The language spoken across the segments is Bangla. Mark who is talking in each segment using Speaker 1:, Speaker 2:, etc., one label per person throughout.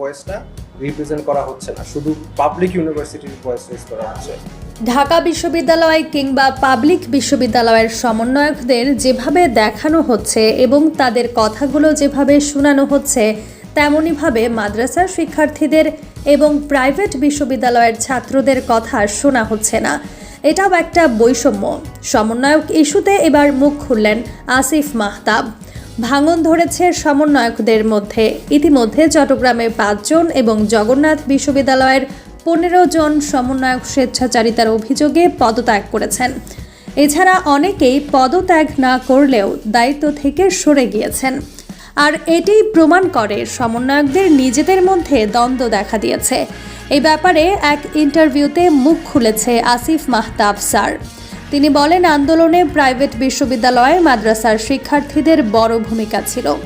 Speaker 1: ভয়েসটা রিপ্রেজেন্ট করা হচ্ছে না। শুধু পাবলিক ইউনিভার্সিটির ভয়েস রেজ করা হচ্ছে।
Speaker 2: ঢাকা বিশ্ববিদ্যালয় কিংবা পাবলিক বিশ্ববিদ্যালয়ের সমন্বয়কদের যেভাবে দেখানো হচ্ছে এবং তাদের কথাগুলো যেভাবে শোনানো হচ্ছে, তেমনইভাবে মাদ্রাসার শিক্ষার্থীদের এবং প্রাইভেট বিশ্ববিদ্যালয়ের ছাত্রদের কথা শোনা হচ্ছে না। এটাও একটা বৈষম্য। সমন্বয়ক ইস্যুতে এবার মুখ খুললেন আসিফ মাহতাব। ভাঙন ধরেছে সমন্বয়কদের মধ্যে। ইতিমধ্যে চট্টগ্রামে পাঁচজন এবং জগন্নাথ বিশ্ববিদ্যালয়ের পনেরো জন সমন্বয়ক স্বেচ্ছাচারিতার অভিযোগে পদত্যাগ করেছেন। এছাড়া অনেকেই পদত্যাগ না করলেও দায়িত্ব থেকে সরে গিয়েছেন। আর এটাই প্রমাণ করে সমন্বয়কদের নিজেদের মধ্যে দ্বন্দ্ব দেখা দিয়েছে। এই ব্যাপারে এক ইন্টারভিউতে মুখ খুলেছে আসিফ মাহতাব স্যার। তিনি বলেন, আন্দোলনে প্রাইভেট বিশ্ববিদ্যালয়ে মাদ্রাসার শিক্ষার্থীদের বড় ভূমিকা ছিল।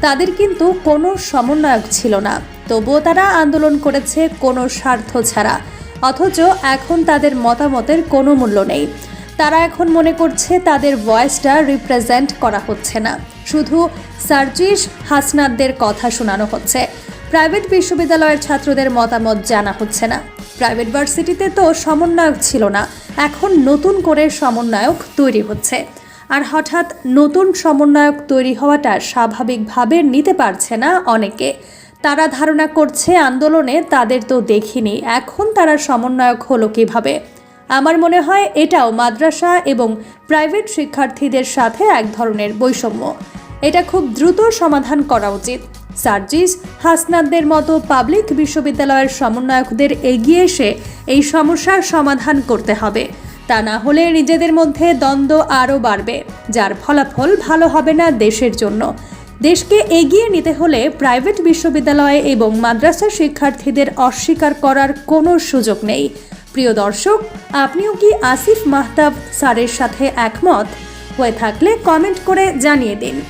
Speaker 2: তাদের কিন্তু কোনো সমন্বয়ক ছিল না। তবুও তারা আন্দোলন করেছে কোনো স্বার্থ ছাড়া। অথচ এখন তাদের মতামতের কোনো মূল্য নেই। তারা এখন মনে করছে তাদের ভয়েসটা রিপ্রেজেন্ট করা হচ্ছে না। শুধু সার্জিস হাসনাদদের কথা শোনানো হচ্ছে। প্রাইভেট বিশ্ববিদ্যালয়ের ছাত্রদের মতামত জানা হচ্ছে না। প্রাইভেট ভার্সিটিতে তো সমন্বয়ক ছিল না, এখন নতুন করে সমন্বয়ক তৈরি হচ্ছে। আর হঠাৎ নতুন সমন্বয়ক তৈরি হওয়াটা স্বাভাবিকভাবে নিতে পারছে না অনেকে। তারা ধারণা করছে আন্দোলনে তাদের তো দেখিনি, এখন তারা সমন্বয়ক হলো কীভাবে? আমার মনে হয় এটাও মাদ্রাসা এবং প্রাইভেট শিক্ষার্থীদের সাথে এক ধরনের বৈষম্য। এটা খুব দ্রুত সমাধান করা উচিত। সার্জিস হাসনাদদের মতো পাবলিক বিশ্ববিদ্যালয়ের সমন্বয়কদের এগিয়ে এসে এই সমস্যার সমাধান করতে হবে। তা না হলে নিজেদের মধ্যে দ্বন্দ্ব আরও বাড়বে, যার ফলাফল ভালো হবে না দেশের জন্য। দেশকে এগিয়ে নিতে হলে প্রাইভেট বিশ্ববিদ্যালয় এবং মাদ্রাসা শিক্ষার্থীদের অস্বীকার করার কোনো সুযোগ নেই। প্রিয় দর্শক, আপনিও কি আসিফ মাহতাব স্যারের সাথে একমত? হয়ে থাকলে কমেন্ট করে জানিয়ে দিন।